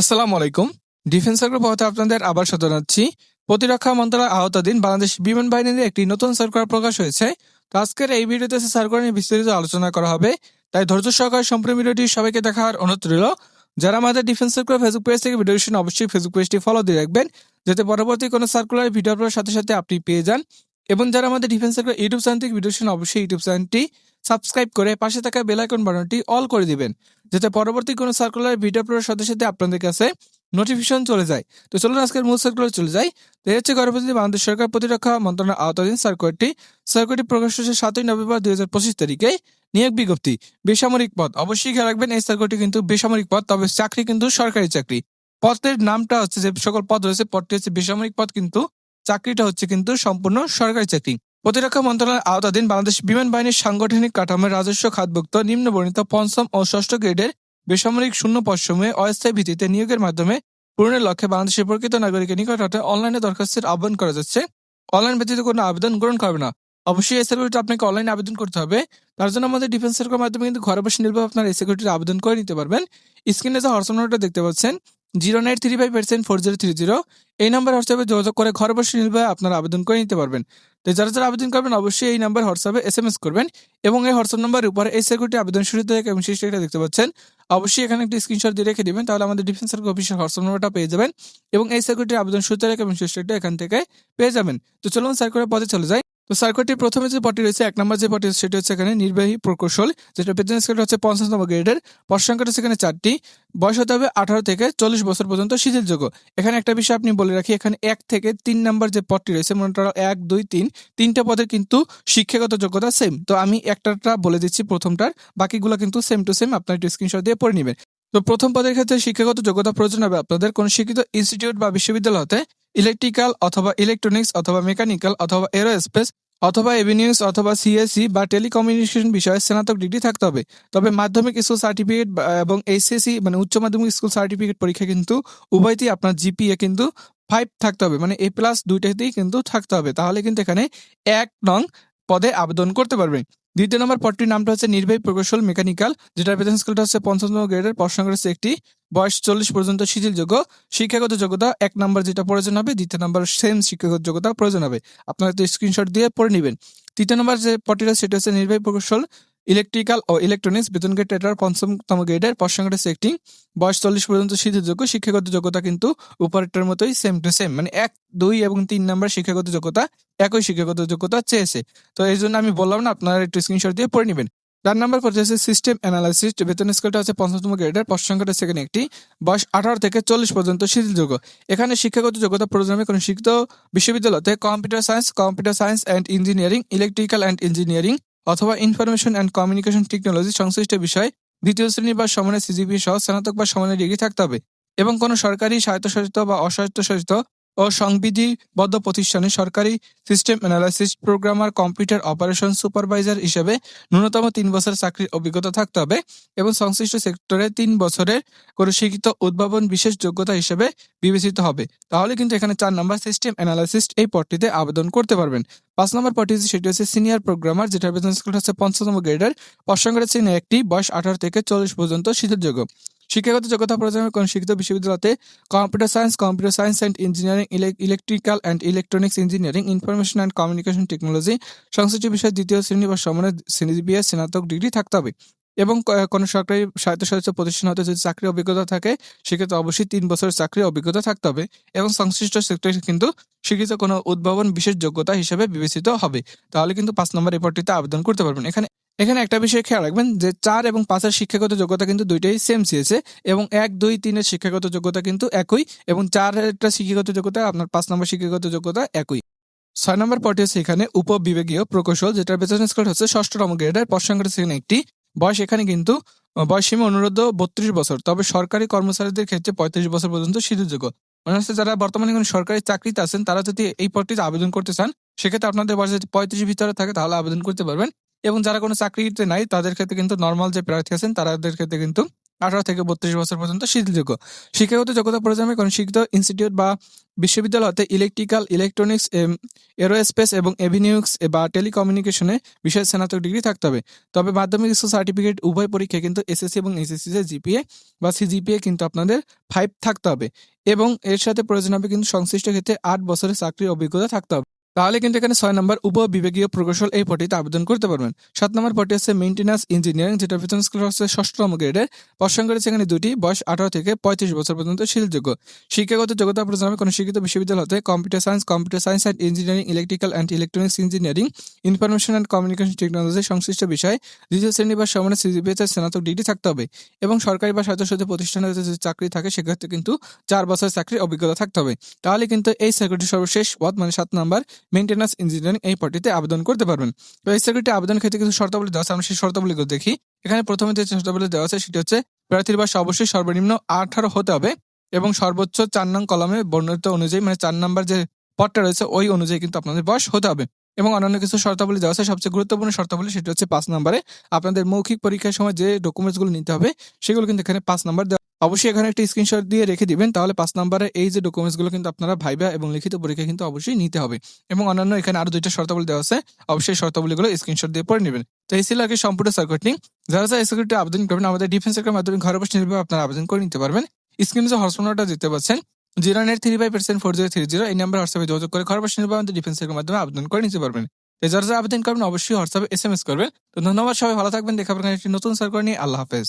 আসসালামু আলাইকুম। Defence circle পথে আপনাদের আবার জানাচ্ছি। প্রতিরক্ষা মন্ত্রণালয় আওতাধীন বাংলাদেশ বিমান বাহিনীর একটি নতুন সার্কুলার প্রকাশ হয়েছে। তো আজকের এই ভিডিওতে সার্কুলার নিয়ে বিস্তারিত আলোচনা করা হবে। তাই ধৈর্য সহকারে সম্পূর্ণ ভিডিওটি সবাইকে দেখার অনুরোধ রইল। যারা আমাদের ডিফেন্স সার্কুলার ফেসবুক পেজ থেকে ভিডিও শুনে অবশ্যই ফেসবুক পেজটি ফলো দিয়ে রাখবেন, যাতে পরবর্তী কোনো সার্কুলার, ভিডিও আপলোডের সাথে সাথে আপনি পেয়ে যান। এবং যারা আমাদের ডিফেন্স সার্কুলার ইউটিউব চ্যানেল থেকে ভিডিও শুনে অবশ্যই ইউটিউব চ্যানেলটি সাবস্ক্রাইব করে পাশে থাকা বেল আইকন বাটনটি অল করে দিবেন, যাতে পরবর্তী কোনো সার্কুলার ভিডিও আপলোডের সাথে সাথে আপনাদের কাছে নোটিফিকেশন চলে যায়। তো চলুন আজকের মূল সার্কুলার চলে যায় তো হচ্ছে গর্ভবতী বাংলাদেশ সরকার প্রতিরক্ষা মন্ত্রণালয়ের আওতাধীন সার্কুলারটি সার্কুলারটি প্রকাশ হয়েছে সাতই নভেম্বর দুই হাজার পঁচিশ তারিখে। নিয়োগ বিজ্ঞপ্তি, বেসামরিক পদ। অবশ্যই খেয়াল রাখবেন, এই সার্কুলারটি কিন্তু বেসামরিক পদ, তবে চাকরি কিন্তু সরকারি চাকরি। পদের নামটা হচ্ছে যে সকল পদ রয়েছে, পদটি হচ্ছে বেসামরিক পদ, কিন্তু চাকরিটা হচ্ছে কিন্তু সম্পূর্ণ সরকারি চাকরি। প্রতিরক্ষা মন্ত্রণালয়ের আওতাধীন বাংলাদেশ বিমান বাহিনীর সাংগঠনিক কাঠামোর রাজস্ব খাতভুক্ত নিম্নবর্ণিত পঞ্চম ও ষষ্ঠ গ্রেডের বেসামরিক শূন্য পশ্চিমে অস্থায়ী ভিত্তিতে নিয়োগের মাধ্যমে পূরণের লক্ষ্যে বাংলাদেশের প্রকৃত নাগরিকের নিকট হতে অনলাইনে দরখাস্তের আহ্বান করা যাচ্ছে। অনলাইন ব্যতীত কোনো আবেদন গ্রহণ করবে না। অবশ্যই এই আপনাকে অনলাইনে আবেদন করতে হবে। তার জন্য আমাদের ডিফেন্স সার্কুলার মাধ্যমে কিন্তু ঘরে বসে নির্ভর আপনার এই সার্কুলারটির আবেদন করে নিতে পারবেন। স্ক্রিনে যে হোয়াটসঅ্যাপ দেখতে পাচ্ছেন zero nine three five percent four zero three zero. এই নাম্বার হোয়াটসঅ্যাপে যোগাযোগ করে ঘর বসে নির্ভয়ে আপনারা আবেদন করে নিতে পারবেন। তো যারা যারা আবেদন করবেন, অবশ্যই এই নাম্বার হোয়াটসঅ্যাপে এস এম এস করবেন এবং এই হোয়াটসঅ্যাপ নাম্বারের উপরে এই সার্কুলারটি আবেদন শুরু থেকে এবং শেষ তারিখটা দেখতে পাচ্ছেন। অবশ্যই এখানে একটি স্ক্রিনশট দিয়ে রেখে দিবেন, তাহলে আমাদের ডিফেন্স সার্কুল অফিসের হোয়াটসঅ্যাপ নাম্বারটা পেয়ে যাবেন এবং এই সার্কুলারটির আবেদন শুরু তারিখ এবং শেষ তারিখটা এখান থেকে পেয়ে যাবেন। তো চলুন সার্কুলার পদে চলে যাই। তো সার্কুলারটির প্রথমে যে পটি রয়েছে, এক নম্বর যে পটি সেটি হচ্ছে এখানে নির্বাহী প্রকৌশল, যেটা বেতন স্কেল হচ্ছে পঞ্চাশতম গ্রেডের পদ সংখ্যাটা হচ্ছে এখানে চারটি। বয়স হতে হবে আঠারো থেকে চল্লিশ বছর পর্যন্ত শিথিলযোগ্য এখানে একটা বিষয় আপনি বলে রাখি, এখানে এক থেকে তিন নম্বর যে পদটি রয়েছে, মনে করো এক, দুই, তিন, তিনটা পদের কিন্তু শিক্ষাগত যোগ্যতা সেম তো আমি একটাটা বলে দিচ্ছি প্রথমটার, বাকিগুলো কিন্তু সেম টু সেম আপনার একটু স্ক্রিনশট দিয়ে পড়ে নেবেন। তো প্রথম পদের ক্ষেত্রে শিক্ষাগত যোগ্যতা প্রয়োজন হবে আপনাদের। কোনো শিক্ষিত ইনস্টিটিউট বা বিশ্ববিদ্যালয় হতে ইলেকট্রিক্যাল অথবা ইলেকট্রনিক্স অথবা মেকানিক্যাল অথবা এরোস্পেস অথবা এভিনিউস অথবা সিএসসি বা টেলিকমিউনিকেশন বিষয়ে স্নাতক ডিগ্রি থাকতে হবে। তবে মাধ্যমিক স্কুল সার্টিফিকেট এবং এইচএসসি মানে উচ্চ মাধ্যমিক স্কুল সার্টিফিকেট পরীক্ষা কিন্তু উভয়তেই আপনার জিপিএ কিন্তু ফাইভ থাকতে হবে। মানে এ প্লাস দুইটাতেই কিন্তু থাকতে হবে। তাহলে কিন্তু এখানে এক নং পদে আবেদন করতে পারবেন। দ্বিতীয় নম্বর পদটির নামটা হচ্ছে নির্বাহী প্রকৌশল মেকানিক্যাল, যেটার বেতন স্কুলটা হচ্ছে পঞ্চম গ্রেডের প্রশ্ন করেছে একটি বয়স চল্লিশ পর্যন্ত শিথিলযোগ্য, শিক্ষাগত যোগ্যতা এক নম্বর যেটা প্রয়োজন হবে, দ্বিতীয় নম্বর সেম শিক্ষাগত যোগ্যতা প্রয়োজন হবে। আপনারা তো স্ক্রিনশট দিয়ে পড়ে নেবেন। তৃতীয় নম্বর যে পদটিটা সেটা হচ্ছে নির্বাহী প্রকৌশল ইলেকট্রিক্যাল ও ইলেকট্রনিক্স বেতন গ্রেড এটার পঞ্চমতম গ্রেডের হচ্ছে একটি বয়স চল্লিশ পর্যন্ত শিথিলযোগ্য শিক্ষাগত যোগ্যতা কিন্তু উপরেরটার মতোই সেম টু সেম মানে এক, দুই এবং তিন নম্বর শিক্ষাগত যোগ্যতা, একই শিক্ষাগত যোগ্যতা চেয়েছে। তো এই জন্য আমি বললাম না, আপনারা একটু স্ক্রিনশট দিয়ে পড়ে নেবেন। চার নম্বর পড়ে হচ্ছে সিস্টেম অ্যানালাইসিস বেতন স্কেলটা হচ্ছে পঞ্চমতম গ্রেডের পদ সেখানে একটি বয়স আঠারো থেকে চল্লিশ পর্যন্ত শিথিলযোগ্য এখানে শিক্ষাগত যোগ্যতা প্রোগ্রামে কোনো শিক্ষিত বিশ্ববিদ্যালয়তে computer science computer science and engineering electrical and engineering অথবা ইনফরমেশন অ্যান্ড কমিউনিকেশন টেকনোলজি সংশ্লিষ্ট বিষয়ে দ্বিতীয় শ্রেণি বা সমানের সিজিপি সহ স্নাতক বা সমানের ডিগ্রি থাকতে হবে এবং কোনো সরকারি স্বায়ত্তশাসিত বা অস্বায়ত্তশাসিত ও সংবিধিবদ্ধ প্রতিষ্ঠানে সরকারি system analysis programmer computer operation supervisor হিসেবে ন্যূনতম তিন বছর চাকরির অভিজ্ঞতা থাকতে হবে এবং সংশ্লিষ্ট সেক্টরে তিন বছরের কোনো শিক্ষিত উদ্ভাবন বিশেষ যোগ্যতা হিসেবে বিবেচিত হবে। তাহলে কিন্তু এখানে চার নম্বর সিস্টেম অ্যানালাইসিস্ট এই পদটিতে আবেদন করতে পারবেন। পাঁচ নম্বর পদটি সেটি হচ্ছে সিনিয়র প্রোগ্রামার যেটা বেতন স্কুল হচ্ছে পঞ্চম গ্রেডের। পশ্চাঙ্গের শ্রেণি একটি, বয়স আঠারো থেকে চল্লিশ পর্যন্ত শিথিলযোগ্য। শিক্ষাগত যোগ্যতা প্রয়োজনে কোন শিক্ষিত বিশ্ববিদ্যালয়তে computer science computer science and engineering electrical and electronics engineering, information and communication technology, সংশ্লিষ্ট বিষয়ে দ্বিতীয় শ্রেণি বা সমানের শ্রেণি বিএ স্নাতক ডিগ্রি থাকতে হবে। এবং কোনো সরকারি স্বায়ত্তশাসিত প্রতিষ্ঠান হতে যদি চাকরির অভিজ্ঞতা থাকে, সেক্ষেত্রে অবশ্যই তিন বছরের চাকরির অভিজ্ঞতা থাকতে হবে এবং সংশ্লিষ্ট সেক্টরে কিন্তু স্বীকৃত কোনো উদ্ভাবন বিশেষ যোগ্যতা হিসেবে বিবেচিত হবে। তাহলে কিন্তু পাঁচ নম্বর রিপোর্টটিতে আবেদন করতে পারবেন। এখানে এখানে একটা বিষয় খেয়াল রাখবেন যে চার এবং পাঁচের শিক্ষাগত যোগ্যতা কিন্তু দুইটাই সেম চেয়েছে এবং এক দুই তিনের শিক্ষাগত যোগ্যতা কিন্তু একই এবং চারেরটা শিক্ষাগত যোগ্যতা আপনার পাঁচ নম্বর শিক্ষাগত যোগ্যতা একই। ছয় নম্বর পদটি হচ্ছে এখানে উপবিভাগীয় প্রকৌশল যেটার বেতন স্কেল হচ্ছে ষষ্ঠতম গ্রেডের পশ্চাঙ্গের সেখানে একটি। বয়স এখানে কিন্তু আহ, বয়সসীমা অনুরোধ বত্রিশ বছর তবে সরকারি কর্মচারীদের ক্ষেত্রে পঁয়ত্রিশ বছর পর্যন্ত শিথিলযোগ্য মনে হচ্ছে যারা বর্তমানে কোনো সরকারি চাকরিতে আছেন তারা যদি এই পদটিতে আবেদন করতে চান সেক্ষেত্রে আপনাদের বয়স যদি পঁয়ত্রিশ ভিতরে থাকে তাহলে আবেদন করতে পারবেন। এবং যারা কোনো চাকরিতে নাই, তাদের ক্ষেত্রে কিন্তু নর্মাল যে প্রার্থী আছেন, তাদের ক্ষেত্রে কিন্তু আঠারো থেকে বত্রিশ বছর পর্যন্ত শিথিলযোগ্য শিক্ষাগত যোগ্যতা প্রোগ্রামে কোন শিক্ষিত ইনস্টিটিউট বা বিশ্ববিদ্যালয় হতে ইলেকট্রিক্যাল ইলেকট্রনিক্স এরোস্পেস এবং এভিনিউক্স বা টেলিকমিউনিকেশনে বিশেষ স্নাতক ডিগ্রি থাকতে হবে। তবে মাধ্যমিক স্কুল সার্টিফিকেট উভয় পরীক্ষায় কিন্তু এসএসসি এবং এসএসসি জিপিএ বা সিজিপিএ কিন্তু আপনাদের ফাইভ থাকতে হবে। এবং এর সাথে প্রয়োজন হবে কিন্তু সংশ্লিষ্ট ক্ষেত্রে আট বছরের চাকরির অভিজ্ঞতা থাকতে হবে। তাহলে কিন্তু এখানে ছয় নম্বর উপ বিভাগীয় প্রকৌশল এই পটিতে আবেদন করতে পারবেন। সাত নম্বর পটি হচ্ছে মেইনটেন্যান্স ইঞ্জিনিয়ারিং যেটা বেতন স্কেল হচ্ছে ষষ্ঠতম গ্রেডের পশ্চাঙ্গ রয়েছে এখানে দুটি বয়স আঠারো থেকে পঁয়ত্রিশ বছর পর্যন্ত শিলযোগ্য। শিক্ষাগত যোগ্যতা প্রোগ্রামে কোনো শিক্ষিত বিশ্ববিদ্যালয় হতে computer science computer science and engineering electrical and electronics engineering information and communication technology সংশ্লিষ্ট বিষয়ে দ্বিতীয় শ্রেণি বা সমানের সিজিপিএতে স্নাতক ডিগ্রি থাকতে হবে এবং সরকারি বা স্বায়ত্তশাসিত প্রতিষ্ঠানে যদি চাকরি থাকে, সেক্ষেত্রে কিন্তু চার বছর চাকরির অভিজ্ঞতা থাকতে হবে। তাহলে কিন্তু এই সার্কিটের সর্বশেষ পদ মানে সাত নম্বর মেইনটেন্যান্স ইঞ্জিনিয়ারিং এই পদটিতে আবেদন করতে পারবেন। তো এই চাকরিটি আবেদন ক্ষেত্রে কিছু শর্তাবলী দেওয়া আছে। আমরা সেই শর্তাবলীগুলো দেখি। এখানে প্রথমে যে শর্তাবলী দেওয়া আছে, সেটি হচ্ছে প্রার্থীর বয়স অবশ্যই সর্বনিম্ন আঠারো হতে হবে এবং সর্বোচ্চ চার নং কলমে বর্ণিত অনুযায়ী মানে চার নাম্বার যে পদটা রয়েছে, ওই অনুযায়ী কিন্তু আপনাদের বয়স হতে হবে। এবং অন্যান্য কিছু শর্তাবলী দেওয়া আছে। সবচেয়ে গুরুত্বপূর্ণ শর্তাবলী সেটি হচ্ছে পাঁচ নম্বরে আপনাদের মৌখিক পরীক্ষার সময় যে ডকুমেন্টসগুলো নিতে হবে, সেগুলো কিন্তু এখানে পাঁচ নাম্বার দেওয়া অবশ্যই এখানে একটা স্ক্রিনশট দিয়ে রেখে দিবেন, তাহলে পাঁচ নম্বরে এই যে ডকুমেন্টসগুলো কিন্তু আপনারা ভাইবা এবং লিখিত পরীক্ষা কিন্তু অবশ্যই নিতে হবে। এবং অন্যান্য এখানে আরও দুইটা শর্তাবলী দেওয়া আছে, অবশ্যই শর্তাবলীগুলো স্ক্রিনশট দিয়ে পড়ে নেবেন। তো এই ছিল আগে সম্পূর্ণ সার্কিটিং যারা যারা এই আবেদন করবেন, আমাদের ডিফেন্সের মাধ্যমে ঘরে বসে নির্ভর আপনারা আবেদন করে নিতে পারবেন। স্ক্রিনে যে দিতে পাচ্ছেন zero nine three five percent four zero three zero এই নাম্বার হোয়াটসঅ্যাপে যোগাযোগ করে খরচ বসে নির্ভর আমাদের ডিফেন্স মাধ্যমে আবেদন করে নিতে পারবেন। যারা আবেদন করবেন অবশ্যই হোয়াটসঅ্যাপে এস এম এস করবেন। তো ধন্যবাদ সবাই, ভালো থাকবেন, দেখা পাবেন একটি নতুন সার্কুলার নিয়ে। আল্লাহ হাফেজ।